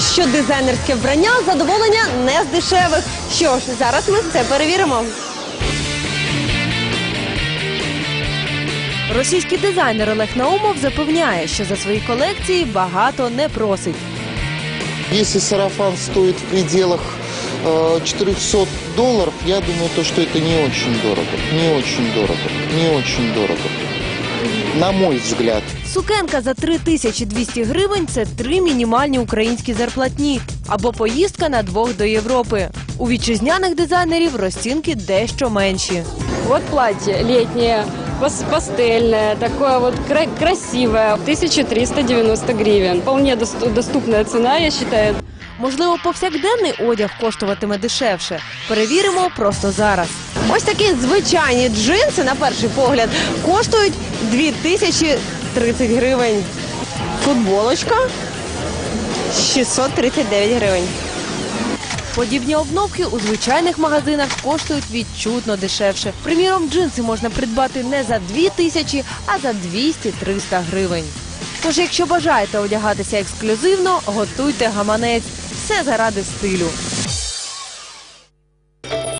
що дизайнерське вбрання задоволення не з дешевих. Що ж, зараз ми це перевіримо. Російський дизайнер Олег Наумов запевняє, що за свої колекції багато не просить. Если сарафан стоит в пределах э, 400 долларов, я думаю, то, что это не очень дорого. Не очень дорого. Не очень дорого. На мой взгляд. Сукенка за 3200 гривень це три мінімальні українські зарплатні або поїздка на двох до Європи. У вітчизняних дизайнерів розцінки дещо менші. Вот платье летнее, пас- пастельное, такое вот кра- красивое. 1390 гривен. Вполне дос- доступная цена, я считаю. Можливо, повсякденний одяг коштуватиме дешевше. Перевіримо просто зараз. Ось такі звичайні джинси, на перший погляд, коштують 2030 гривень. Футболочка 639 гривень. Подібні обновки у звичайних магазинах коштують відчутно дешевше. Приміром, джинси можна придбати не за 2 тисячі, а за 200-300 гривень. Тож, якщо бажаєте одягатися ексклюзивно, готуйте гаманець. Все заради стилю.